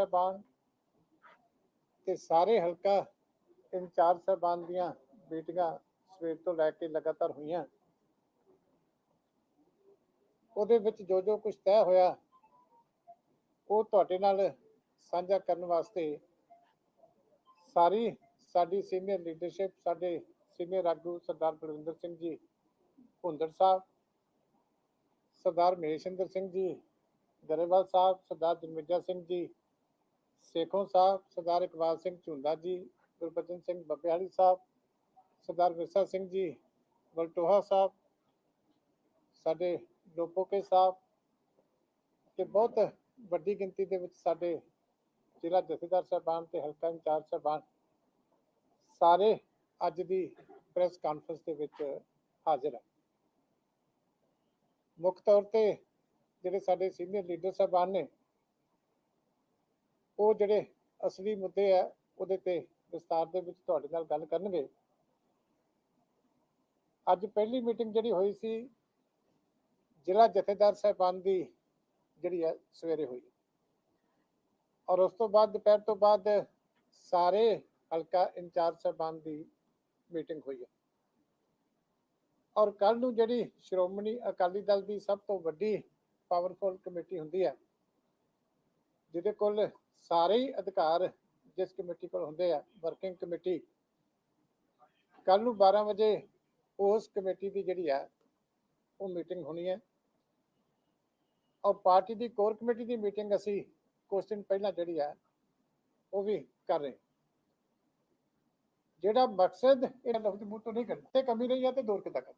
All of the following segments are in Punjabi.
ਸਾਹਿਬਾਨ ਤੇ ਸਾਰੇ ਹਲਕਾ ਇੰਚਾਰਜ ਸਾਹਿਬਾਨ ਦੀਆਂ ਮੀਟਿੰਗਾਂ ਸਵੇਰ ਤੋਂ ਲੈ ਕੇ ਲਗਾਤਾਰ ਹੋਈਆਂ। ਉਹਦੇ ਵਿੱਚ ਜੋ ਜੋ ਕੁਝ ਤੈਅ ਹੋਇਆ, ਉਹ ਤੁਹਾਡੇ ਨਾਲ ਸਾਂਝਾ ਕਰਨ ਵਾਸਤੇ ਸਾਰੀ ਸਾਡੀ ਸੀਨੀਅਰ ਲੀਡਰਸ਼ਿਪ, ਸਾਡੇ ਸੀਨੀਅਰ ਆਗੂ ਸਰਦਾਰ ਬਲਵਿੰਦਰ ਸਿੰਘ ਜੀ ਭੁੰਦੜ ਸਾਹਿਬ, ਸਰਦਾਰ ਮਹੇਸ਼ਿੰਦਰ ਸਿੰਘ ਜੀ, ਗਰੇਵਾਲ ਸਾਹਿਬ, ਸਰਦਾਰ ਜਨਮੇਜਾ ਸਿੰਘ ਜੀ ਸੇਖੋਂ ਸਾਹਿਬ, ਸਰਦਾਰ ਇਕਬਾਲ ਸਿੰਘ ਝੁੰਦਾ ਜੀ, ਗੁਰਬਚਨ ਸਿੰਘ ਬੱਬਿਆਲੀ ਸਾਹਿਬ, ਸਰਦਾਰ ਵਿਰਸਾ ਸਿੰਘ ਜੀ ਬਲਟੋਹਾ ਸਾਹਿਬ, ਸਾਡੇ ਲੋਪੋਕੇ ਸਾਹਿਬ ਤੇ ਬਹੁਤ ਵੱਡੀ ਗਿਣਤੀ ਦੇ ਵਿੱਚ ਸਾਡੇ ਜ਼ਿਲ੍ਹਾ ਜਥੇਦਾਰ ਸਾਹਿਬਾਨ ਤੇ ਹਲਕਾ ਇੰਚਾਰਜ ਸਾਹਿਬਾਨ ਸਾਰੇ ਅੱਜ ਦੀ ਪ੍ਰੈਸ ਕਾਨਫਰੰਸ ਦੇ ਵਿੱਚ ਹਾਜ਼ਰ ਹੈ ਮੁੱਖ ਤੌਰ ਤੇ ਜਿਹੜੇ ਸਾਡੇ ਸੀਨੀਅਰ ਲੀਡਰ ਸਾਹਿਬਾਨ ਨੇ ਉਹ ਜਿਹੜੇ ਅਸਲੀ ਮੁੱਦੇ ਆ, ਉਹਦੇ ਤੇ ਵਿਸਤਾਰ ਦੇ ਵਿੱਚ ਤੁਹਾਡੇ ਨਾਲ ਗੱਲ ਕਰਨਗੇ। ਅੱਜ ਪਹਿਲੀ ਮੀਟਿੰਗ ਜਿਹੜੀ ਹੋਈ ਸੀ, ਜ਼ਿਲ੍ਹਾ ਜਥੇਦਾਰ ਸਾਹਿਬਾਨ ਦੀ ਜਿਹੜੀ ਹੈ ਸਵੇਰੇ ਹੋਈ। ਔਰ ਉਸ ਤੋਂ ਬਾਅਦ, ਦੁਪਹਿਰ ਤੋਂ ਬਾਅਦ ਸਾਰੇ ਹਲਕਾ ਇੰਚਾਰਜ ਸਾਹਿਬਾਨ ਦੀ ਮੀਟਿੰਗ ਹੋਈ ਹੈ। ਔਰ ਕੱਲ ਨੂੰ ਜਿਹੜੀ ਸ਼੍ਰੋਮਣੀ ਅਕਾਲੀ ਦਲ ਦੀ ਸਭ ਤੋਂ ਵੱਡੀ ਪਾਵਰਫੁਲ ਕਮੇਟੀ ਹੁੰਦੀ ਹੈ, ਜਿਹਦੇ ਕੋਲ ਸਾਰੇ ਹੀ ਅਧਿਕਾਰ ਜਿਸ ਕਮੇਟੀ ਕੋਲ ਹੁੰਦੇ ਆ ਵਰਕਿੰਗ ਕਮੇਟੀ ਕੱਲ ਨੂੰ 12 ਵਜੇ ਉਸ ਕਮੇਟੀ ਦੀ ਜਿਹੜੀ ਆ, ਉਹ ਮੀਟਿੰਗ ਹੋਣੀ ਹੈ ਔਰ ਪਾਰਟੀ ਦੀ ਕੋਰ ਕਮੇਟੀ ਦੀ ਮੀਟਿੰਗ ਅਸੀਂ ਕੁਝ ਦਿਨ ਪਹਿਲਾਂ ਜਿਹੜੀ ਆ, ਉਹ ਵੀ ਕਰ ਰਹੇ। ਜਿਹੜਾ ਮਕਸਦ ਇਹ ਲਫ਼ਜ਼ ਮੂੰਹ ਤੋਂ ਨਹੀਂ ਕਰਨਾ ਕਮੀ ਨਹੀਂ ਹੈ ਤੇ ਦੂਰ ਕਿਦਾਂ ਕਰ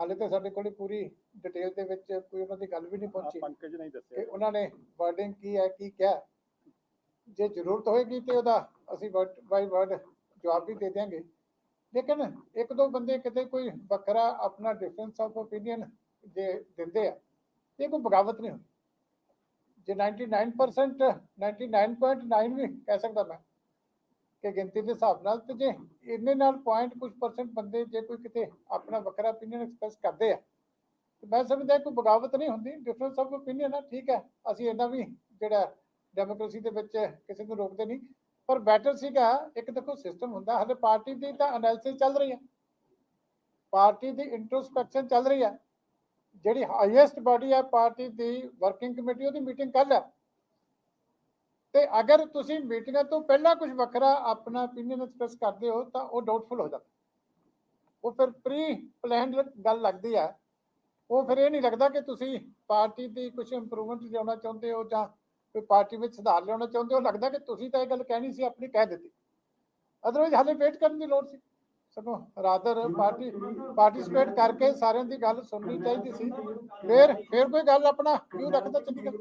ਹਾਲੇ ਤਾਂ ਸਾਡੇ ਕੋਲ ਪੂਰੀ ਡਿਟੇਲ ਦੇ ਵਿੱਚ ਕੋਈ ਉਹਨਾਂ ਦੀ ਗੱਲ ਵੀ ਨਹੀਂ ਪਹੁੰਚੀ। ਪੰਕਜ ਨਹੀਂ ਕਿ ਦੱਸਿਆ ਉਹਨਾਂ ਨੇ ਵਰਡਿੰਗ ਕੀ ਹੈ ਕੀ ਕਿਹਾ ਜੇ ਜ਼ਰੂਰਤ ਹੋਏਗੀ ਤੇ ਉਹਦਾ ਅਸੀਂ ਵਰਡ ਬਾਈ ਵਰਡ ਜਵਾਬ ਵੀ ਦੇ ਦਿਆਂਗੇ। ਲੇਕਿਨ ਇੱਕ ਦੋ ਬੰਦੇ ਕਿਤੇ ਕੋਈ ਵੱਖਰਾ ਆਪਣਾ ਡਿਫਰੈਂਸ ਆਫ ਓਪੀਨੀਅਨ ਜੇ ਦਿੰਦੇ ਆ ਇਹ ਕੋਈ ਬਗਾਵਤ ਨਹੀਂ ਹੁੰਦੀ। ਜੇ 99% 99.9 ਵੀ ਕਹਿ ਸਕਦਾ ਮੈਂ। ਕਿ ਗਿਣਤੀ ਦੇ ਹਿਸਾਬ ਨਾਲ ਤੇ ਜੇ ਇਹਨੇ ਨਾਲ ਪੁਆਇੰਟ ਕੁਝ ਪਰਸੈਂਟ ਬੰਦੇ ਜੇ ਕੋਈ ਕਿਤੇ ਆਪਣਾ ਵੱਖਰਾ opinion ਐਕਸਪ੍ਰੈਸ ਕਰਦੇ ਆ, ਤੇ ਮੈਂ ਸਮਝਦਾ ਕੋਈ ਬਗਾਵਤ ਨਹੀਂ ਹੁੰਦੀ ਡਿਫਰੈਂਸ ਆਫ opinion ਆ, ਠੀਕ ਹੈ ਅਸੀਂ ਇਹਨਾਂ ਵੀ ਜਿਹੜਾ ਡੈਮੋਕ੍ਰੇਸੀ ਦੇ ਵਿੱਚ ਕਿਸੇ ਨੂੰ ਰੋਕਦੇ ਨਹੀਂ, ਪਰ ਬੈਟਰ ਸੀਗਾ, ਇੱਕ ਦੇਖੋ ਸਿਸਟਮ ਹੁੰਦਾ ਹਲੇ ਪਾਰਟੀ ਦੀ ਤਾਂ ਅਨਾਲਿਸਿਸ ਚੱਲ ਰਹੀ ਹੈ ਪਾਰਟੀ ਦੀ ਇੰਟਰੋਸਪੈਕਸ਼ਨ ਚੱਲ ਰਹੀ ਹੈ ਜਿਹੜੀ ਹਾਈਐਸਟ ਬਾਡੀ ਹੈ ਪਾਰਟੀ ਦੀ ਵਰਕਿੰਗ ਕਮੇਟੀ ਉਹਦੀ ਮੀਟਿੰਗ ਕੱਲ ਹੈ ਤੇ ਅਗਰ ਤੁਸੀਂ ਮੀਟਿੰਗਾਂ ਤੋਂ ਪਹਿਲਾਂ ਕੁਝ ਵੱਖਰਾ ਆਪਣਾ opinion ਐਕਸਪ੍ਰੈਸ ਕਰਦੇ ਹੋ ਤਾਂ ਉਹ ਡਾਊਟਫੁਲ ਹੋ ਜਾਂਦਾ। ਉਹ ਫਿਰ ਪ੍ਰੀ ਪਲਾਨਡ ਗੱਲ ਲੱਗਦੀ ਹੈ ਉਹ ਫਿਰ ਇਹ ਨਹੀਂ ਲੱਗਦਾ ਕਿ ਤੁਸੀਂ ਪਾਰਟੀ ਦੀ ਕੁਝ ਇੰਪਰੂਵਮੈਂਟ ਲਿਆਉਣਾ ਚਾਹੁੰਦੇ ਹੋ ਜਾਂ ਕੋਈ ਪਾਰਟੀ ਵਿੱਚ ਸੁਧਾਰ ਲਿਆਉਣਾ ਚਾਹੁੰਦੇ ਹੋ। ਲੱਗਦਾ ਕਿ ਤੁਸੀਂ ਤਾਂ ਇਹ ਗੱਲ ਕਹਿਣੀ ਸੀ ਆਪਣੀ ਕਹਿ ਦਿੱਤੀ। ਅਦਰਵਾਈਜ਼ ਹਾਲੇ ਵੇਟ ਕਰਨ ਦੀ ਲੋੜ ਸੀ। ਸਗੋਂ ਰਾਦਰ ਪਾਰਟੀ ਪਾਰਟਿਸਿਪੇਟ ਕਰਕੇ ਸਾਰਿਆਂ ਦੀ ਗੱਲ ਸੁਣਨੀ ਚਾਹੀਦੀ ਸੀ। ਫਿਰ ਫਿਰ ਕੋਈ ਗੱਲ ਆਪਣਾ ਕਿਉਂ ਰੱਖਦਾ ਚੰਗੀ ਗੱਲ?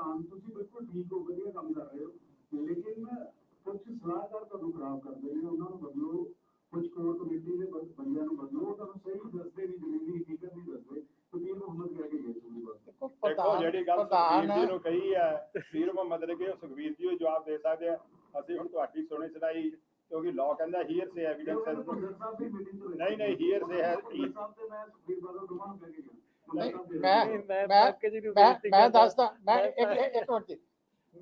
ਪ੍ਰਧਾਨ ਤੁਸੀਂ ਬਿਲਕੁਲ ਠੀਕ ਹੋ ਵਧੀਆ ਕੰਮ ਕਰ ਰਹੇ ਹੋ। ਲੇਕਿਨ ਕੁਝ ਸਲਾਹਕਾਰ ਤੁਹਾਨੂੰ ਖਰਾਬ ਕਰਦੇ ਨੇ ਉਹਨਾਂ ਨੂੰ ਬਦਲੋ। ਕੁਝ ਕੋਰ ਕਮੇਟੀ ਦੇ ਬੰਦਿਆਂ ਨੂੰ ਬਦਲੋ। ਉਹ ਤੁਹਾਨੂੰ ਸਹੀ ਦੱਸਦੇ ਨਹੀਂ ਜ਼ਮੀਨੀ ਹਕੀਕਤ ਨਹੀਂ ਦੱਸਦੇ। ਤੁਸੀਂ ਮੁਹੰਮਦ ਕਹਿ ਕੇ ਗਏ ਤੁਸੀਂ ਬਸ। ਦੇਖੋ ਜਿਹੜੀ ਗੱਲ ਪ੍ਰਧਾਨ ਸੁਖਬੀਰ ਜੀ ਨੂੰ ਕਹੀ ਹੈ ਵੀਰ ਮੁਹੰਮਦ ਨੇ ਕਿ ਉਹ ਸੁਖਬੀਰ ਜੀ ਨੂੰ ਜਵਾਬ ਦੇ ਸਕਦੇ ਆ। ਅਸੀਂ ਹੁਣ ਤੁਹਾਡੀ ਸੁਣੀ ਸੁਣਾਈ ਕਿਉਂਕਿ ਲਾਅ ਕਹਿੰਦਾ ਹੀਅਰ ਸੇ ਐਵੀਡੈਂਸ ਨਹੀਂ ਨਹੀਂ ਹੀਅਰ ਸੇ ਹੈ। ਸਾਹਿਬ ਤੇ ਮੈਂ ਸੁਖਬੀਰ ਬਾਦਲ ਦੋਵਾਂ ਨੂੰ ਕਹਿ ਕੇ ਗਿਆ। ਨਹੀਂ, ਮੈਂ ਮੈਂ ਮੈਂ ਮੈਂ ਦੱਸਦਾ ਮੈਂ ਇੱਕ ਇੱਕ ਇੱਕ ਮਿੰਟ ਜੀ।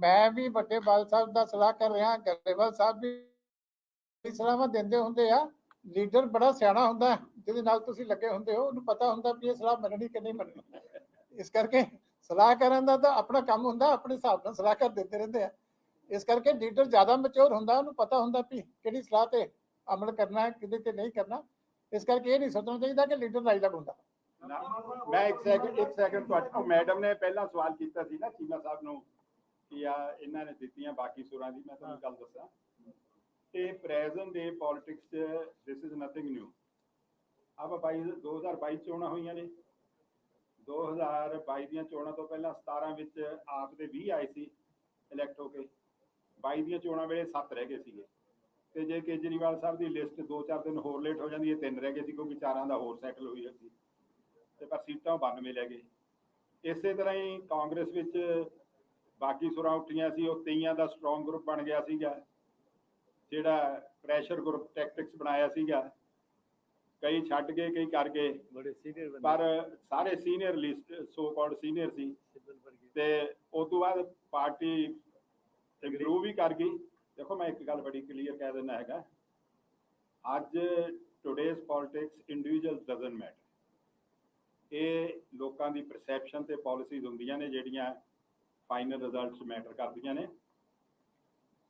ਮੈਂ ਵੀ ਵੱਡੇ ਬਾਲ ਸਾਹਿਬ ਦਾ ਸਲਾਹ ਕਰ ਰਿਹਾ ਗਰੇਵਾਲ ਸਾਹਿਬ ਵੀ ਸਲਾਹਾਂ ਦਿੰਦੇ ਹੁੰਦੇ ਆ। ਲੀਡਰ ਬੜਾ ਸਿਆਣਾ ਹੁੰਦਾ ਹੈ, ਜਿਹਦੇ ਨਾਲ ਤੁਸੀਂ ਲੱਗੇ ਹੁੰਦੇ ਹੋ ਉਹਨੂੰ ਪਤਾ ਹੁੰਦਾ ਵੀ ਇਹ ਸਲਾਹ ਮੰਨਣੀ ਕਿ ਨਹੀਂ ਮੰਨਣੀ। ਇਸ ਕਰਕੇ ਸਲਾਹ ਕਰਨ ਦਾ ਤਾਂ ਆਪਣਾ ਕੰਮ ਹੁੰਦਾ ਆਪਣੇ ਹਿਸਾਬ ਨਾਲ ਸਲਾਹ ਕਰ ਦਿੰਦੇ ਰਹਿੰਦੇ ਆ। ਇਸ ਕਰਕੇ ਲੀਡਰ ਜ਼ਿਆਦਾ ਮੈਚੁਰ ਹੁੰਦਾ ਉਹਨੂੰ ਪਤਾ ਹੁੰਦਾ ਵੀ ਕਿਹੜੀ ਸਲਾਹ ਤੇ ਅਮਲ ਕਰਨਾ ਹੈ ਕਿਹਦੇ ਤੇ ਨਹੀਂ ਕਰਨਾ। ਇਸ ਕਰਕੇ ਇਹ ਨਹੀਂ ਸੋਚਣਾ ਚਾਹੀਦਾ ਕਿ ਲੀਡਰ ਲਾਈਲਕ ਹੁੰਦਾ। ਨਾ, ਮੈਂ ਇੱਕ ਸੈਕਿੰਡ ਇੱਕ ਸੈਕਿੰਡ ਤੁਹਾਡੇ ਮੈਡਮ ਨੇ ਪਹਿਲਾਂ ਸਵਾਲ ਕੀਤਾ ਸੀ ਨਾ ਚੀਮਾ ਸਾਹਿਬ ਨੂੰ ਕਿ ਆ, ਇਹਨਾਂ ਨੇ ਦਿੱਤੀਆਂ ਬਾਕੀ ਸੁਰਾਂ ਦੀ। ਮੈਂ ਤੁਹਾਨੂੰ ਗੱਲ ਦੱਸਾਂ। ਤੇ ਪ੍ਰੈਜ਼ੈਂਟ ਦੇ ਪੋਲਿਟਿਕਸ ਚ ਦਿਸ ਇਜ਼ ਨਥਿੰਗ ਨਿਊ ਆਪ 2022 ਚੋਣਾਂ ਹੋਈਆਂ ਨੇ। 2022 ਦੀਆਂ ਚੋਣਾਂ ਤੋਂ ਪਹਿਲਾਂ 17 ਵਿੱਚ ਆਪ ਦੇ 20 ਆਏ ਸੀ ਇਲੈਕਟ ਹੋ ਕੇ। 22 ਦੀਆਂ ਚੋਣਾਂ ਵੇਲੇ 7 ਰਹਿ ਗਏ ਸੀਗੇ। ਤੇ ਜੇ ਕੇਜਰੀਵਾਲ ਸਾਹਿਬ ਦੀ ਲਿਸਟ 2-4 ਦਿਨ ਹੋਰ ਲੇਟ ਹੋ ਜਾਂਦੀ ਹੈ, ਤਿੰਨ ਰਹਿ ਗਏ ਸੀ ਕਿਉਂਕਿ ਚਾਰਾਂ ਦਾ ਹੋਰ ਸੈਟਲ ਹੋਈ ਸੀ ਤੇ ਪਰ ਸੀਟਾਂ 92 ਲੈ ਗਏ ਇਸੇ ਤਰ੍ਹਾਂ ਹੀ ਕਾਂਗਰਸ ਵਿੱਚ ਬਾਕੀ ਸੁਰਾਂ ਉੱਠੀਆਂ ਸੀ ਉਹ ਤੇਈਆਂ ਦਾ ਸਟਰੋਂਗ ਗਰੁੱਪ ਬਣ ਗਿਆ ਸੀਗਾ ਜਿਹੜਾ ਪ੍ਰੈਸ਼ਰ ਗਰੁੱਪ ਟੈਕਟਿਕਸ ਬਣਾਇਆ ਸੀਗਾ। ਕਈ ਛੱਡ ਗਏ ਕਈ ਕਰ ਗਏ। ਬੜੇ ਸੀਨੀਅਰ ਬੰਦੇ। ਪਰ ਸਾਰੇ senior list so. Called senior ਸੀ ਤੇ ਉਸ ਤੋਂ ਬਾਅਦ ਪਾਰਟੀ ਇੰਪਰੂਵ ਵੀ ਕਰ ਗਈ। ਦੇਖੋ ਮੈਂ ਇੱਕ ਗੱਲ ਬੜੀ ਕਲੀਅਰ ਕਹਿ ਦਿੰਦਾ ਹੈਗਾ। ਅੱਜ today's politics individual doesn't matter ਇਹ ਲੋਕਾਂ ਦੀ ਪਰਸੈਪਸ਼ਨ ਤੇ ਪਾਲਿਸੀਜ਼ ਹੁੰਦੀਆਂ ਨੇ ਜਿਹੜੀਆਂ ਫਾਈਨਲ ਰਿਜ਼ਲਟਸ ਮੈਟਰ ਕਰਦੀਆਂ ਨੇ।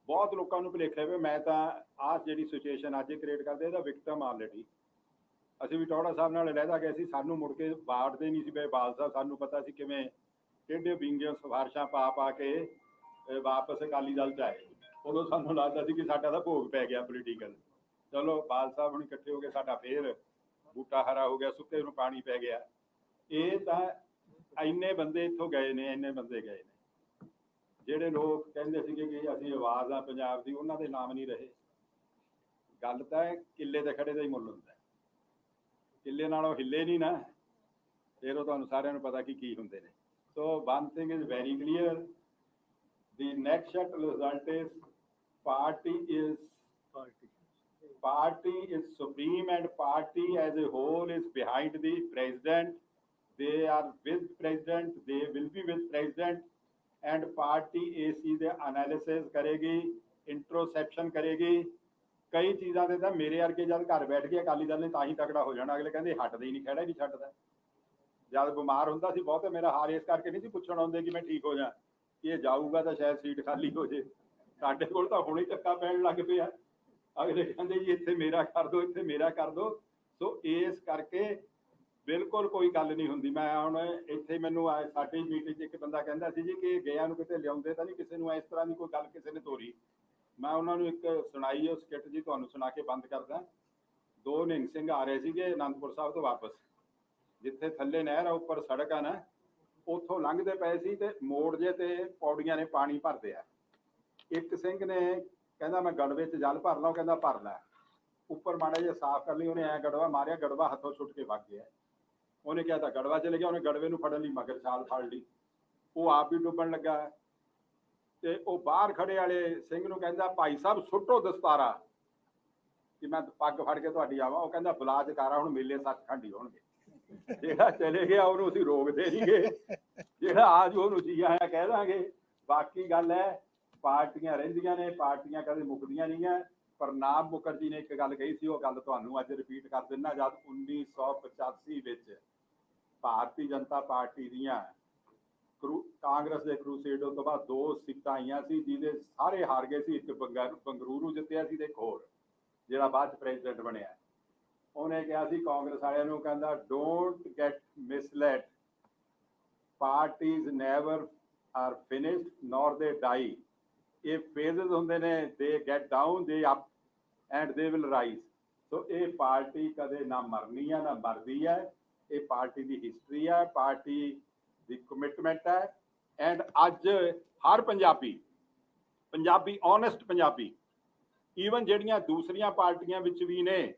ਬਹੁਤ ਲੋਕਾਂ ਨੂੰ ਭੁਲੇਖਾ ਵੀ ਮੈਂ ਤਾਂ ਆਹ ਜਿਹੜੀ ਸਿਚੁਏਸ਼ਨ ਅੱਜ ਕ੍ਰੀਏਟ ਕਰਦੇ, ਇਹਦਾ ਵਿਕਟਮ ਆਲਰੇਡੀ ਅਸੀਂ ਵੀ ਟੌੜਾ ਸਾਹਿਬ ਨਾਲ ਰਹਿਦਾ ਗਏ ਸੀ, ਸਾਨੂੰ ਮੁੜ ਕੇ ਬਾੜਦੇ ਨਹੀਂ ਸੀ ਬਈ ਬਾਲ ਸਾਹਿਬ ਸਾਨੂੰ ਪਤਾ ਸੀ ਕਿਵੇਂ ਟੇਢੇ ਵਿੰਗੀਆਂ ਸਿਫਾਰਸ਼ਾਂ ਪਾ ਪਾ ਕੇ, ਅਹ ਵਾਪਸ ਅਕਾਲੀ ਦਲ ਚ ਆਏ। ਉਦੋਂ ਸਾਨੂੰ ਲੱਗਦਾ ਸੀ ਕਿ ਸਾਡਾ ਤਾਂ ਭੋਗ ਪੈ ਗਿਆ ਪੋਲੀਟੀਕਲ ਚਲੋ ਬਾਲ ਸਾਹਿਬ ਹੁਣ ਇਕੱਠੇ ਹੋ ਕੇ ਸਾਡਾ ਫੇਰ ਬੂਟਾ ਹਰਾ ਹੋ ਗਿਆ, ਸੁੱਕੇ ਨੂੰ ਪਾਣੀ ਪੈ ਗਿਆ। ਇਹ ਤਾਂ ਇੰਨੇ ਬੰਦੇ ਇੱਥੋਂ ਗਏ ਨੇ ਇੰਨੇ ਬੰਦੇ ਗਏ ਨੇ। ਜਿਹੜੇ ਲੋਕ ਕਹਿੰਦੇ ਸੀਗੇ ਕਿ ਅਸੀਂ ਆਵਾਜ਼ ਆ ਪੰਜਾਬ ਦੀ ਉਹਨਾਂ ਦੇ ਨਾਮ ਨਹੀਂ ਰਹੇ। ਗੱਲ ਤਾਂ ਕਿੱਲੇ ਤੇ ਖੜੇ ਦਾ ਹੀ ਮੁੱਲ ਹੁੰਦਾ। ਕਿੱਲੇ ਨਾਲੋਂ ਹਿੱਲੇ ਨਹੀਂ ਨਾ। ਫਿਰ ਉਹ ਤੁਹਾਨੂੰ ਸਾਰਿਆਂ ਨੂੰ ਪਤਾ ਕਿ ਕੀ ਹੁੰਦੇ ਨੇ। So one thing is very clear the next result is party is party party is supreme and party as a whole is behind the president. They are with president, they will be with president, and party AC ਦੇ analysis ਕਰੇਗੀ, introspection ਕਰੇਗੀ। ਕਈ ਚੀਜ਼ਾਂ ਦੇ ਤਾਂ ਮੇਰੇ ਵਰਗੇ ਜਦ ਘਰ ਬੈਠ ਕੇ ਅਕਾਲੀ ਦਲ ਨੇ ਤਾਂ ਹੀ ਤਕੜਾ ਹੋ ਜਾਣਾ। ਅਗਲੇ ਕਹਿੰਦੇ ਹਟਦੇ ਹੀ ਨਹੀਂ, ਖੜਾ ਹੀ ਛੱਡਦਾ। ਜਦ ਬਿਮਾਰ ਹੁੰਦਾ ਸੀ ਬਹੁਤੇ, ਮੇਰਾ ਹਾਲ ਇਸ ਕਰਕੇ ਨਹੀਂ ਸੀ ਪੁੱਛਣ ਆਉਂਦੇ ਕਿ ਮੈਂ ਠੀਕ ਹੋ ਜਾ। ਇਹ ਜਾਊਗਾ ਤਾਂ ਸ਼ਾਇਦ ਸੀਟ ਖਾਲੀ ਹੋ ਜੇ। ਸਾਡੇ ਕੋਲ ਤਾਂ ਹੁਣੇ ਧੱਕਾ ਪੈਣ ਲੱਗ ਪਿਆ। ਅਗਲੇ ਕਹਿੰਦੇ ਜੀ ਇੱਥੇ ਮੇਰਾ ਕਰ ਦਿਓ ਇੱਥੇ ਮੇਰਾ ਕਰ ਦਿਓ ਸੋ ਇਸ ਕਰਕੇ ਬਿਲਕੁਲ ਕੋਈ ਗੱਲ ਨਹੀਂ ਹੁੰਦੀ। ਮੈਂ ਹੁਣ ਇੱਥੇ ਮੈਨੂੰ ਸਾਡੀ ਮੀਟਿੰਗ 'ਚ ਇੱਕ ਬੰਦਾ ਕਹਿੰਦਾ ਸੀ ਜੀ ਕਿ ਗਿਆ ਨੂੰ ਕਿਤੇ ਲਿਆਉਂਦੇ ਤਾਂ ਨਹੀਂ, ਕਿਸੇ ਨੂੰ ਇਸ ਤਰ੍ਹਾਂ ਦੀ ਕੋਈ ਗੱਲ ਕਿਸੇ ਨੇ ਤੋਰੀ। ਮੈਂ ਉਹਨਾਂ ਨੂੰ ਇੱਕ ਸੁਣਾਈ ਉਹ ਸਕਿੱਟ ਜੀ ਤੁਹਾਨੂੰ ਸੁਣਾ ਕੇ ਬੰਦ ਕਰਦਾ। ਦੋ ਨਿੰਗ ਸਿੰਘ ਆ ਰਹੇ ਸੀਗੇ ਅਨੰਦਪੁਰ ਸਾਹਿਬ ਤੋਂ ਵਾਪਸ। ਜਿੱਥੇ ਥੱਲੇ ਨਹਿਰ ਆ, ਉੱਪਰ ਸੜਕ ਆ ਨਾ, ਉੱਥੋਂ ਲੰਘਦੇ ਪਏ ਸੀ ਤੇ ਮੋੜ ਜੇ ਤੇ ਪੌੜੀਆਂ ਨੇ ਪਾਣੀ ਭਰਦੇ ਆ। ਇੱਕ ਸਿੰਘ ਨੇ ਕਹਿੰਦਾ, ਮੈਂ ਗੜਵੇ 'ਚ ਜਲ ਭਰ ਲਾਂ। ਕਹਿੰਦਾ, ਭਰ ਲੈ। ਉੱਪਰ ਮਾੜਾ ਜਿਹਾ ਸਾਫ਼ ਕਰ ਲਈ, ਉਹਨੇ ਐ ਗੜਵਾ ਮਾਰਿਆ, ਗੜਵਾ ਹੱਥੋਂ ਛੁੱਟ ਕੇ ਵਗ ਗਿਆ। ਉਹਨੇ ਕਿਹਾ ਤਾਂ ਗੜਵਾ ਚਲੇ ਗਿਆ, ਉਹਨੇ ਗੜਵੇ ਨੂੰ ਫੜਨ ਲਈ ਮਗਰ ਛਾਲ ਫੜ ਲਈ। ਉਹ ਆਪ ਵੀ ਡੁੱਬਣ ਲੱਗਾ। ਤੇ ਉਹ ਬਾਹਰ ਖੜੇ ਵਾਲੇ ਸਿੰਘ ਨੂੰ ਕਹਿੰਦਾ, ਭਾਈ ਸਾਹਿਬ, ਸੁੱਟੋ ਦਸਤਾਰਾ। ਕਿ ਮੈਂ ਪੱਗ ਫੜ ਕੇ ਤੁਹਾਡੀ ਆਵਾਂ। ਉਹ ਕਹਿੰਦਾ ਬੁਲਾ ਜਕਾਰਾ ਹੁਣ ਮੇਲੇ ਸੱਤ ਖੰਡੀ ਹੋਣਗੇ। ਜਿਹੜਾ ਚਲੇ ਗਿਆ, ਉਹਨੂੰ ਅਸੀਂ ਰੋਕਦੇ ਨਹੀਂਗੇ ਜਿਹੜਾ ਆਜ ਉਹਨੂੰ ਜੀ ਆਇਆ ਕਹਿ ਦਾਂਗੇ। ਬਾਕੀ ਗੱਲ ਹੈ, ਪਾਰਟੀਆਂ ਰਹਿੰਦੀਆਂ ਨੇ, ਪਾਰਟੀਆਂ ਕਦੇ ਮੁੱਕਦੀਆਂ ਨਹੀਂ ਹੈ। ਪ੍ਰਣਾਬ ਮੁਖਰਜੀ ਨੇ ਇੱਕ ਗੱਲ ਕਹੀ ਸੀ, ਉਹ ਗੱਲ ਤੁਹਾਨੂੰ ਅੱਜ ਰਿਪੀਟ ਕਰ ਦਿੰਦਾ, ਜਦ 1985 ਵਿੱਚ ਭਾਰਤੀ ਜਨਤਾ ਪਾਰਟੀ ਦੀਆਂ ਕਾਂਗਰਸ ਦੇ ਕਰੂਸੇਡੋ ਤੋਂ ਬਾਅਦ ਦੋ ਸੀਟਾਂ ਆਈਆਂ ਸੀ, ਜਿਹਦੇ ਸਾਰੇ ਹਾਰ ਗਏ ਸੀ, ਇੱਕ ਬੰਗਾ- ਜਿੱਤਿਆ ਸੀ ਤੇ ਇੱਕ ਹੋਰ, ਜਿਹੜਾ ਬਾਅਦ ਚ ਪ੍ਰੈਜ਼ੀਡੈਂਟ ਬਣਿਆ। ਉਹਨੇ ਕਿਹਾ ਸੀ ਕਾਂਗਰਸ ਵਾਲਿਆਂ ਨੂੰ, ਕਹਿੰਦਾ don't get misled parties never are finished nor they die ਇਹ ਫੇਜ਼ਸ ਹੁੰਦੇ ਨੇ they get down they up and they will rise so ਇਹ ਪਾਰਟੀ ਕਦੇ ਨਾ ਮਰਨੀ ਹੈ ਨਾ ਮਰਦੀ ਹੈ ਇਹ ਪਾਰਟੀ ਦੀ ਹਿਸਟਰੀ ਹੈ ਪਾਰਟੀ ਦੀ ਕਮਿਟਮੈਂਟ ਹੈ ਐਂਡ ਅੱਜ ਹਰ ਪੰਜਾਬੀ ਪੰਜਾਬੀ ਓਨੈਸਟ ਪੰਜਾਬੀ ਈਵਨ ਜਿਹੜੀਆਂ ਦੂਸਰੀਆਂ ਪਾਰਟੀਆਂ ਵਿੱਚ ਵੀ ਨੇ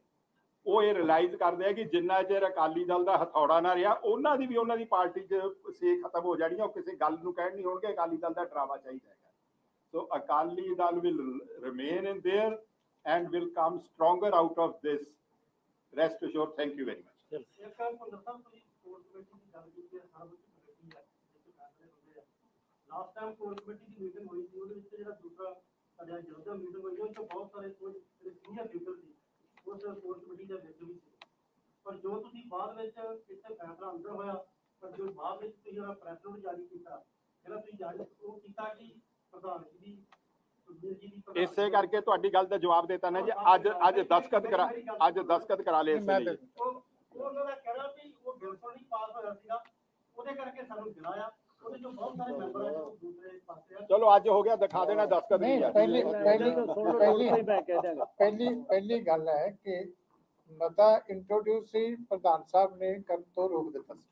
ਉਹ ਇਹ ਰਿਅਲਾਈਜ਼ ਕਰਦੇ ਆ ਕਿ ਜਿੰਨਾ ਚਿਰ ਅਕਾਲੀ ਦਲ ਦਾ ਹਥੌੜਾ ਨਾ ਰਿਹਾ ਉਹਨਾਂ ਦੀ ਵੀ ਉਹਨਾਂ ਦੀ ਪਾਰਟੀ 'ਚ ਸੇ ਖਤਮ ਹੋ ਜਾਣੀ ਆ ਉਹ ਕਿਸੇ ਗੱਲ ਨੂੰ ਕਹਿਣ ਨਹੀਂ ਹੋਣਗੇ ਅਕਾਲੀ ਦਲ ਦਾ ਡਰਾਵਾ ਚਾਹੀਦਾ ਹੈਗਾ so Akali Dal will remain in there and will come stronger out of this rest assure thank you very much ਇੱਕ ਗੱਲ ਤੁਹਾਨੂੰ ਦੱਸਾਂ ਤੁਸੀਂ ਕੋਰ ਕਮੇਟੀ ਦੀ ਗੱਲ ਕੀਤੀ ਹੈ ਸਾਰਾ ਕੁਝ ਕਮੇਟੀ ਹੈ ਜਿੱਥੇ ਫੈਸਲੇ ਹੁੰਦੇ ਆ ਲਾਸਟ ਟਾਈਮ ਕੋਰ ਕਮੇਟੀ ਦੀ ਮੀਟਿੰਗ ਹੋਈ ਸੀ ਉਹਦੇ ਵਿੱਚ ਜਿਹੜਾ ਦੂਸਰਾ ਸਾਡਾ ਜਲਦਾ ਮੀਟਿੰਗ ਹੋਈ ਉਹ 'ਚ ਬਹੁਤ ਸਾਰੇ ਕੋਈ ਜਿਹੜੇ ਸੀਨੀਅਰ ਲੀਡਰ ਸੀ ਉਸ ਕੋਰ ਕਮੇਟੀ ਦੇ ਵਿੱਚ ਵੀ ਸੀ ਪਰ ਜੋ ਤੁਸੀਂ ਬਾਅਦ ਵਿੱਚ ਇੱਥੇ ਫੈਸਲਾ ਅੰਦਰ ਹੋਇਆ ਪਰ ਜੋ ਬਾਅਦ ਵਿੱਚ ਤੁਸੀਂ ਜਿਹੜਾ ਪ੍ਰੈਸ ਨੋਟ ਜਾਰੀ ਕੀਤਾ ਜਿਹੜਾ ਤੁਸੀਂ ਜਾਰੀ ਉਹ ਕੀਤਾ ਕਿ ਪ੍ਰਧਾਨ ਜੀ ਦੀ ਇਸੇ ਕਰਕੇ ਤੁਹਾਡੀ ਗੱਲ ਦਾ ਜਵਾਬ ਦੇਤਾ ਨਾ ਜੀ ਅੱਜ ਅੱਜ ਦਸਖਤ ਕਰਾ ਅੱਜ ਦਸਖਤ ਕਰਾ ਲਏ ਮੈਂ ਇਸੇ ਲਈ ਤੇ- ਉਹ ਉਹ ਉਹਨਾਂ ਦਾ ਕਹਿਣਾ ਵੀ ਉਹ ਬਿੱਲ ਤੋਂ ਨਹੀਂ ਪਾਸ ਹੋਇਆ ਸੀਗਾ। ਉਹਦੇ ਕਰਕੇ ਸਾਨੂੰ ਗਿਰਾਇਆ ਉਹਦੇ ਚੋਂ ਬਹੁਤ ਸਾਰੇ ਮੈਂਬਰ ਆ ਜੋ ਦੂਸਰੇ ਪਾਸੇ ਆ। ਚਲੋ ਅੱਜ ਹੋ ਗਿਆ ਦਿਖਾ ਦੇਣਾ ਦਸਖਤ ਨਹੀਂ ਨਹੀਂ ਹੈ ਪਹਿਲੀ ਪਹਿਲੀ ਪਹਿਲੀ ਮੈਂ ਕਹਿ ਦਿਆਂਗਾ। ਪਹਿਲੀ ਪਹਿਲੀ ਗੱਲ ਹੈ ਕਿ ਮਤਾ ਇੰਟਰੋਡਿਊਸ ਹੀ ਪ੍ਰਧਾਨ ਸਾਹਿਬ ਨੇ ਕਰਨ ਤੋਂ ਰੋਕ ਦਿੱਤਾ ਸੀ।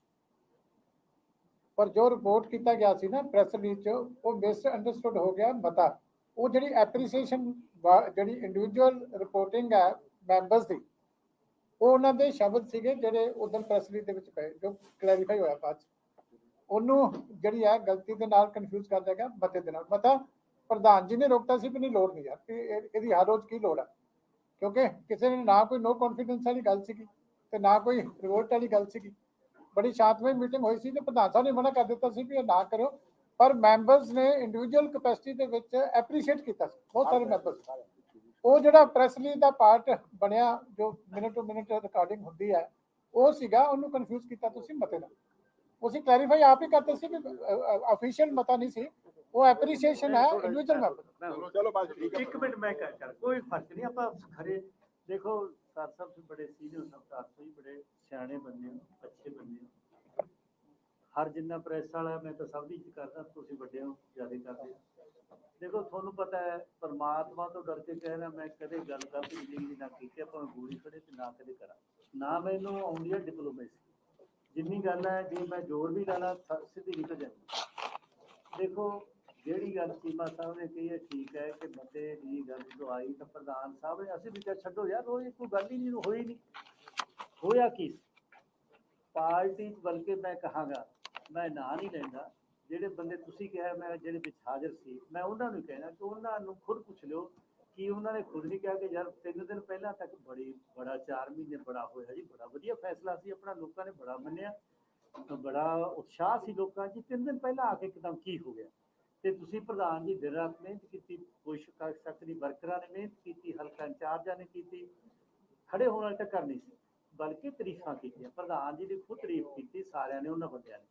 ਪਰ ਜੋ ਰਿਪੋਰਟ ਕੀਤਾ ਗਿਆ ਸੀ ਨਾ ਪ੍ਰੈਸ ਰਿਲੀਜ਼ ਚ ਉਹ ਮਿਸ ਅੰਡਰਸਟੂਡ ਹੋ ਗਿਆ ਮਤਾ। ਉਹ ਜਿਹੜੀ ਐਪਰੀਸੀਏਸ਼ਨ ਜਿਹੜੀ ਇੰਡੀਵਿਜੂਅਲ ਰਿਪੋਰਟਿੰਗ ਹੈ ਮੈਂਬਰਸ ਦੀ, ਉਹ ਉਹਨਾਂ ਦੇ ਸ਼ਬਦ ਸੀਗੇ ਜਿਹੜੇ ਉਦੋਂ ਪ੍ਰੈਸ ਰਿਲੀਜ਼ ਦੇ ਵਿੱਚ ਪਏ, ਜੋ ਕਲੈਰੀਫਾਈ ਹੋਇਆ ਬਾਅਦ ਉਹਨੂੰ ਜਿਹੜੀ ਹੈ ਗਲਤੀ ਦੇ ਨਾਲ ਕਨਫਿਊਜ਼ ਕਰ ਦਿਆ ਮਤੇ ਦੇ ਨਾਲ। ਮਤਾ ਪ੍ਰਧਾਨ ਜੀ ਨੇ ਰੋਕਤਾ ਸੀ ਵੀ ਨਹੀਂ, ਲੋੜ ਨਹੀਂ ਯਾਰ ਕਿ ਇਹਦੀ ਹਰ ਰੋਜ਼ ਕੀ ਲੋੜ ਹੈ ਕਿਉਂਕਿ ਕਿਸੇ ਨੇ ਨਾ ਕੋਈ ਨੋ ਕੌਨਫੀਡੈਂਸ ਵਾਲੀ ਗੱਲ ਸੀਗੀ ਤੇ ਨਾ ਕੋਈ ਰਿਵੋਲਟ ਵਾਲੀ ਗੱਲ ਸੀਗੀ। ਬੜੀ ਸ਼ਾਂਤਮਈ ਮੀਟਿੰਗ ਹੋਈ ਸੀ ਤੇ ਪ੍ਰਧਾਨ ਸਾਹਿਬ ਨੇ ਮਨਾ ਕਰ ਦਿੱਤਾ ਸੀ ਵੀ ਇਹ ਨਾ ਕਰੋ ਪਰ ਮੈਂਬਰਸ ਨੇ ਇੰਡੀਵਿਜੂਅਲ ਕੈਪੈਸਿਟੀ ਦੇ ਵਿੱਚ ਐਪਰੀਸ਼ੀਏਟ ਕੀਤਾ ਬਹੁਤ ਸਾਰੇ ਮੈਂਬਰਸ ਉਹ ਜਿਹੜਾ ਪ੍ਰੈਸ ਰਿਲੀਜ਼ ਦਾ ਪਾਰਟ ਬਣਿਆ ਜੋ ਮਿੰਟ ਟੂ ਮਿੰਟ ਰਿਕਾਰਡਿੰਗ ਹੁੰਦੀ ਹੈ ਉਹ ਸੀਗਾ ਉਹਨੂੰ ਕਨਫਿਊਜ਼ ਕੀਤਾ ਤੁਸੀਂ ਮਤੇ ਨਾਲ। ਉਸੇ ਕਲੈਰੀਫਾਈ ਆਪ ਹੀ ਕਰਤੇ ਸੀ ਵੀ ਅਫੀਸ਼ੀਅਲ ਮਤਾ ਨਹੀਂ ਸੀ ਉਹ ਐਪਰੀਸ਼ੀਏਸ਼ਨ ਹੈ ਇੰਡੀਵਿਜੂਅਲ ਮੈਂਬਰ ਚਲੋ ਬਸ ਠੀਕ ਹੈ। ਇੱਕ ਮਿੰਟ ਮੈਂ ਕਰ ਕਰ ਕੋਈ ਫ਼ਰਕ ਨਹੀਂ ਆਪਾਂ ਖਰੇ ਦੇਖੋ ਸਰ ਸਾਹਿਬ ਬੜੇ ਸੀਨੀਅਰ ਸਰਦਾਰ ਤੁਸੀਂ ਬੜੇ ਸਿਆਣੇ ਬੰਦੇ ਹੋ ਅੱਛੇ ਬੰਦੇ ਹੋ ਹਰ ਜਿੰਨਾ ਪ੍ਰੈਸ ਵਾਲਾ ਮੈਂ ਤਾਂ ਸਭ ਦੀ ਇੱਜ਼ਤ ਕਰਦਾ, ਤੁਸੀਂ ਵੱਡੇ ਹੋ, ਜ਼ਿਆਦਾ ਕਰਦੇ ਹੋ। ਦੇਖੋ, ਤੁਹਾਨੂੰ ਪਤਾ ਹੈ, ਪਰਮਾਤਮਾ ਤੋਂ ਡਰ ਕੇ ਕਹਿ ਰਿਹਾ, ਮੈਂ ਕਦੇ ਗੱਲ ਗਲਤ ਜ਼ਿੰਦਗੀ ਨਾ ਕੀਤੀ ਆਪਾਂ ਗੋਲੀ ਖੜੇ ਤੇ ਨਾ ਕਦੇ ਕਰਾਂ। ਨਾ ਮੈਨੂੰ ਆਉਂਦੀ ਹੈ ਡਿਪਲੋਮੇਸੀ ਜਿੰਨੀ ਗੱਲ ਹੈ, ਜੇ ਮੈਂ ਜ਼ੋਰ ਵੀ ਲਾਣਾ ਸਿੱਧੀ ਨਿਕਲ ਜਾਂਦੀ ਦੇਖੋ, ਜਿਹੜੀ ਗੱਲ ਚੀਮਾ ਸਾਹਿਬ ਨੇ ਕਹੀ ਹੈ, ਠੀਕ ਹੈ ਕਿ ਬੰਦੇ ਦੀ ਗੱਲ ਜਦੋਂ ਆਈ ਤਾਂ ਪ੍ਰਧਾਨ ਸਾਹਿਬ ਨੇ, ਅਸੀਂ ਵੀ ਕਿਹਾ, ਛੱਡੋ ਯਾਰ, ਉਹ ਕੋਈ ਗੱਲ ਹੀ ਨਹੀਂ ਹੋਈ ਨਹੀਂ। ਹੋਇਆ ਕੀ ਪਾਰਟੀ 'ਚ ਬਲਕਿ ਮੈਂ ਕਹਾਂਗਾ ਮੈਂ ਨਾਂ ਨਹੀਂ ਲੈਂਦਾ। ਜਿਹੜੇ ਬੰਦੇ ਤੁਸੀਂ ਕਿਹਾ ਮੈਂ ਜਿਹੜੇ ਵਿੱਚ ਹਾਜ਼ਰ ਸੀ, ਮੈਂ ਉਹਨਾਂ ਨੂੰ ਕਹਿਣਾ ਕਿ ਉਹਨਾਂ ਨੂੰ ਖੁਦ ਪੁੱਛ ਲਿਓ ਕਿ ਉਹਨਾਂ ਨੇ ਖੁਦ ਨਹੀਂ ਕਿਹਾ ਕਿ ਯਾਰ ਤਿੰਨ ਦਿਨ ਪਹਿਲਾਂ ਤੱਕ ਬੜੀ, ਬੜਾ 4 ਮਹੀਨੇ ਬੜਾ ਹੋਇਆ ਜੀ, ਬੜਾ ਵਧੀਆ ਫੈਸਲਾ ਸੀ, ਆਪਣਾ ਲੋਕਾਂ ਨੇ ਬੜਾ ਮੰਨਿਆ, ਬੜਾ ਉਤਸ਼ਾਹ ਸੀ ਲੋਕਾਂ 'ਚ, ਤਿੰਨ ਦਿਨ ਪਹਿਲਾਂ ਆ ਕੇ ਇੱਕਦਮ ਕੀ ਹੋ ਗਿਆ? ਤੇ ਤੁਸੀਂ ਪ੍ਰਧਾਨ ਜੀ ਦਿਨ ਰਾਤ ਮਿਹਨਤ ਕੀਤੀ, ਕੋਈ ਸ਼ੱਕ ਸ਼ੱਕ ਵਰਕਰਾਂ ਨੇ ਮਿਹਨਤ ਕੀਤੀ, ਹਲਕਾ ਇੰਚਾਰਜਾਂ ਨੇ ਕੀਤੀ, ਖੜੇ ਹੋਣ ਵਾਲੇ ਤਾਂ ਕਰਨੀ ਸੀ, ਬਲਕਿ ਤਾਰੀਫਾਂ ਕੀਤੀਆਂ, ਪ੍ਰਧਾਨ ਜੀ ਦੀ ਖੁਦ ਤਾਰੀਫ ਕੀਤੀ, ਸਾਰਿਆਂ ਨੇ, ਉਹਨਾਂ ਬੰਦਿਆਂ ਨੇ।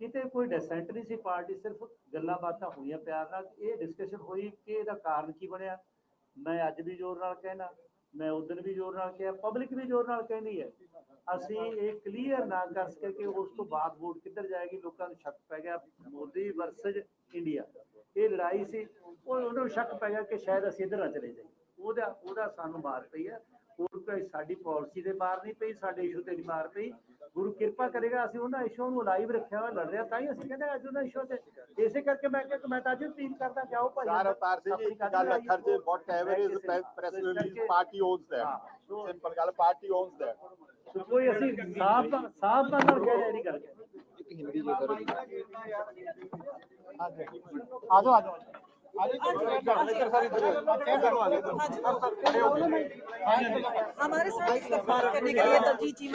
ਕਿਤੇ ਕੋਈ ਡਿਸੈਂਟ ਨਹੀਂ ਸੀ ਪਾਰਟੀ ਸਿਰਫ ਗੱਲਾਂ ਬਾਤਾਂ ਹੋਈਆਂ ਪਿਆਰ ਨਾਲ, ਇਹ ਡਿਸਕਸ਼ਨ ਹੋਈ ਕਿ ਇਹਦਾ ਕਾਰਨ ਕੀ ਬਣਿਆ? ਮੈਂ ਅੱਜ ਵੀ ਜ਼ੋਰ ਨਾਲ ਕਹਿਣਾ, ਮੈਂ ਉਦੋਂ ਵੀ ਜ਼ੋਰ ਨਾਲ ਕਿਹਾ ਪਬਲਿਕ ਵੀ ਜ਼ੋਰ ਨਾਲ ਕਹਿੰਦੀ ਹੈ। ਅਸੀਂ ਇਹ ਕਲੀਅਰ ਨਾ ਕਰ ਸਕੇ ਕਿ ਉਸ ਤੋਂ ਬਾਅਦ ਵੋਟ ਕਿੱਧਰ ਜਾਏਗੀ, ਲੋਕਾਂ ਨੂੰ ਸ਼ੱਕ ਪੈ ਗਿਆ ਮੋਦੀ ਵਰਸਜ ਇੰਡੀਆ ਇਹ ਲੜਾਈ ਸੀ, ਉਹ ਉਹਨਾਂ ਸ਼ੱਕ ਪੈ ਗਿਆ ਕਿ ਸ਼ਾਇਦ ਅਸੀਂ ਇੱਧਰ ਨਾ ਚਲੇ ਜਾਈਏ। ਉਹਦਾ ਉਹਦਾ ਸਾਨੂੰ ਮਾਰ ਪਈ ਹੈ। ਹੋਰ ਕੋਈ ਸਾਡੀ ਪਾਲਿਸੀ ਦੇ ਮਾਰ ਨਹੀਂ ਪਈ, ਸਾਡੇ ਇਸ਼ੂ ਤੇ ਨਹੀਂ ਮਾਰ ਪਈ। ਗੁਰੂ ਕਿਰਪਾ ਕਰੇਗਾ ਅਸੀਂ ਉਹਨਾਂ ਇਸ਼ੂ ਨੂੰ ਲਾਈਵ ਰੱਖਿਆ ਹੋਇਆ ਲੜ ਰਿਹਾ ਤਾਂ ਹੀ ਅਸੀਂ ਕਹਿੰਦੇ ਅੱਜ ਉਹਨਾਂ ਇਸ਼ੂ ਤੇ ਇਸੇ ਕਰਕੇ ਮੈਂ ਕਿਹਾ ਕਿ ਮੈਂ ਤਾਂ ਅੱਜ ਅਪੀਲ ਕਰਦਾ ਜਾਓ ਭਾਈ ਸਰ ਅਵਤਾਰ ਸਿੰਘ ਜੀ ਇੱਕ ਗੱਲ ਅਖਰ ਜੇ whatever is press release party owns that simple ਗੱਲ ਪਾਰਟੀ ਓਨਸ ਦੈਟ ਕੋਈ ਅਸੀਂ ਸਾਫ ਸਾਫ ਨਾਲ ਕਹਿ ਰਹੇ ਨਹੀਂ ਗੱਲ ਆ ਜਾਓ ਆ ਜਾਓ हमारे साथ इस बात करने के लिए दर्जी जी